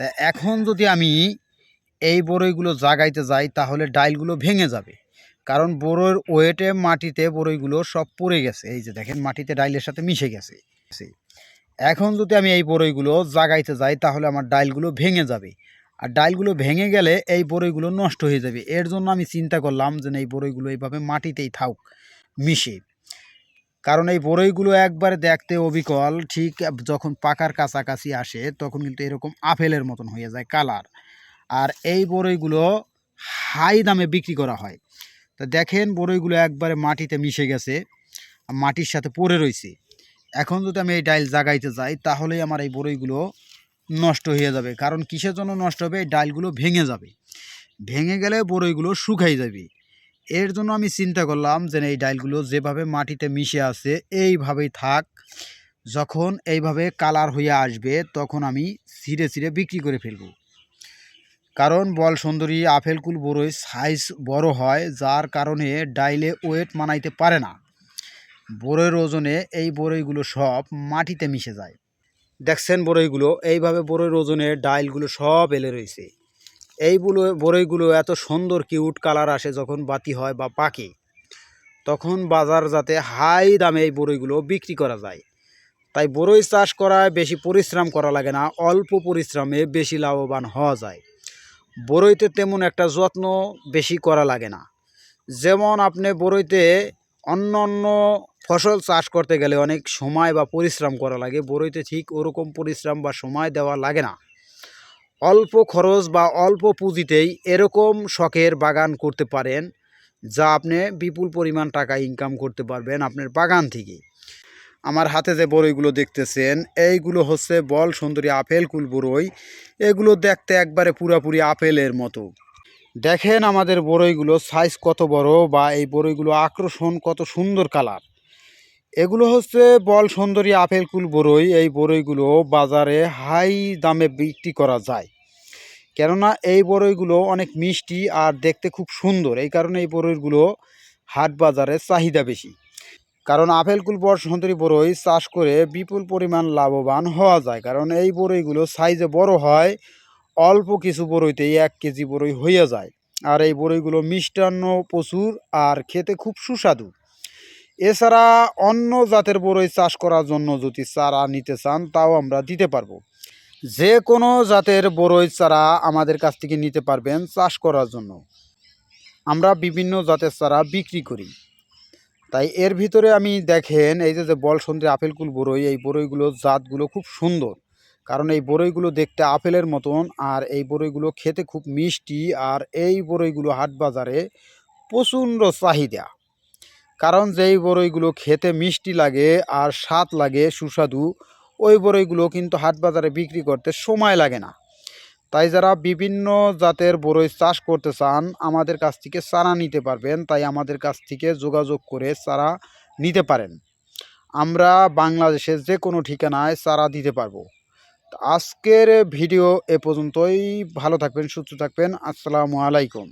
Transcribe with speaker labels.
Speaker 1: তা এখন যদি আমি এই বড়ইগুলো জাগাইতে যাই, তাহলে ডাইলগুলো ভেঙে যাবে। কারণ বড়ইয়ের ওয়েটে মাটিতে বড়ইগুলো সব পড়ে গেছে। এই যে দেখেন, মাটিতে ডাইলের সাথে মিশে গেছে। এখন যদি আমি এই বড়ইগুলো জাগাইতে যাই, তাহলে আমার ডাইলগুলো ভেঙে যাবে। আর ডাইলগুলো ভেঙে গেলে এই বড়ইগুলো নষ্ট হয়ে যাবে। এর জন্য আমি চিন্তা করলাম যে এই বড়ইগুলো এইভাবে মাটিতেই থাক মিশে। কারণ এই বড়ইগুলো একবারে দেখতে অবিকল, ঠিক যখন পাকার কাছাকাছি আসে, তখন কিন্তু এরকম আপেলের মতন হয়ে যায় কালার। আর এই বড়ইগুলো হাই দামে বিক্রি করা হয়। তো দেখেন বড়ইগুলো একবারে মাটিতে মিশে গেছে মাটির সাথে পড়ে রয়েছে। এখন যদি আমি এই ডাইল জাগাইতে যাই তাহলেই আমার এই বড়ইগুলো নষ্ট হয়ে যাবে। কারণ কিসের জন্য নষ্ট হবে? এই ডাইলগুলো ভেঙে যাবে। ভেঙে গেলে বড়ইগুলো শুকাই যাবে। এর জন্য আমি চিন্তা করলাম যে এই ডাইলগুলো যেভাবে মাটিতে মিশে আছে, এইভাবেই থাক। যখন এইভাবে কালার হয়ে আসবে, তখন আমি ছিঁড়ে ছিঁড়ে বিক্রি করে ফেলব। কারণ বল সুন্দরী আপেল কুল বড়ই সাইজ বড় হয়, যার কারণে ডাইলে ওয়েট মানাইতে পারে না। বড়ইয়ের ওজনে এই বড়ইগুলো সব মাটিতে মিশে যায়। দেখছেন বড়ইগুলো? এইভাবে বড়ইয়ের ওজনে ডাইলগুলো সব এলে রয়েছে। এইগুলো বড়ইগুলো এত সুন্দর কিউট কালার আসে যখন বাতি হয় বা পাকে, তখন বাজার যাতে হাই দামে এই বড়ইগুলো বিক্রি করা যায়। তাই বড়ই চাষ করায় বেশি পরিশ্রম করা লাগে না, অল্প পরিশ্রমে বেশি লাভবান হওয়া যায়। বড়ইতে তেমন একটা যত্ন বেশি করা লাগে না। যেমন আপনি বড়ইতে অন্য অন্য ফসল চাষ করতে গেলে অনেক সময় বা পরিশ্রম করা লাগে, বড়ইতে ঠিক ওরকম পরিশ্রম বা সময় দেওয়া লাগে না। অল্প খরচ বা অল্প পুঁজিতেই এরকম শখের বাগান করতে পারেন, যা আপনি বিপুল পরিমাণ টাকা ইনকাম করতে পারবেন আপনার বাগান থেকে। আমার হাতে যে বড়ইগুলো দেখতেছেন, এইগুলো হচ্ছে বল সুন্দরী আপেল কুল বড়ই। এগুলো দেখতে একবারে পুরাপুরি আপেলের মতো। দেখেন আমাদের বড়ইগুলো সাইজ কত বড় বা এই বড়ইগুলো আকর্ষণ কত সুন্দর কালার এগুলো হচ্ছে বল সুন্দরী আপেল কুল বড়ই। এই বড়ইগুলো বাজারে হাই দামে বিক্রি করা যায়। কেননা এই বড়ইগুলো অনেক মিষ্টি আর দেখতে খুব সুন্দর। এই কারণে এই বরইগুলো হাট বাজারে চাহিদা বেশি। কারণ আপেল কুল বর সুন্দরী বড়ই চাষ করে বিপুল পরিমাণ লাভবান হওয়া যায়। কারণ এই বরইগুলো সাইজে বড় হয়, অল্প কিছু বড়ইতেই এক কেজি বরই হইয়া যায়। আর এই বরইগুলো মিষ্টান্ন, প্রচুর আর খেতে খুব সুস্বাদু। এছাড়া অন্য জাতের বড়ই চাষ করার জন্য যদি চারা নিতে চান, তাও আমরা দিতে পারব। যে কোনো জাতের বড়ই চারা আমাদের কাছ থেকে নিতে পারবেন চাষ করার জন্য। আমরা বিভিন্ন জাতের চারা বিক্রি করি। তাই এর ভিতরে আমি দেখেন, এই যে বল সন্ধে আপেলকুল বড়ই এই বড়ইগুলো জাতগুলো খুব সুন্দর। কারণ এই বড়ইগুলো দেখতে আপেলের মতন আর এই বড়ইগুলো খেতে খুব মিষ্টি আর এই বড়ইগুলো হাট বাজারে প্রচণ্ড চাহিদা। কারণ যেই বড়ইগুলো খেতে মিষ্টি লাগে আর স্বাদ লাগে, সুস্বাদু ওই বড়ইগুলো কিন্তু হাট বাজারে বিক্রি করতে সময় লাগে না। তাই যারা বিভিন্ন জাতের বড়ই চাষ করতে চান, আমাদের কাছ থেকে চারা নিতে পারবেন, তাই আমাদের কাছ থেকে যোগাযোগ করে চারা নিতে পারেন। আমরা বাংলাদেশের যে কোনো ঠিকানায় চারা দিতে পারব। আজকের ভিডিও এ পর্যন্তই। ভালো থাকবেন, সুস্থ থাকবেন। আসসালামু আলাইকুম।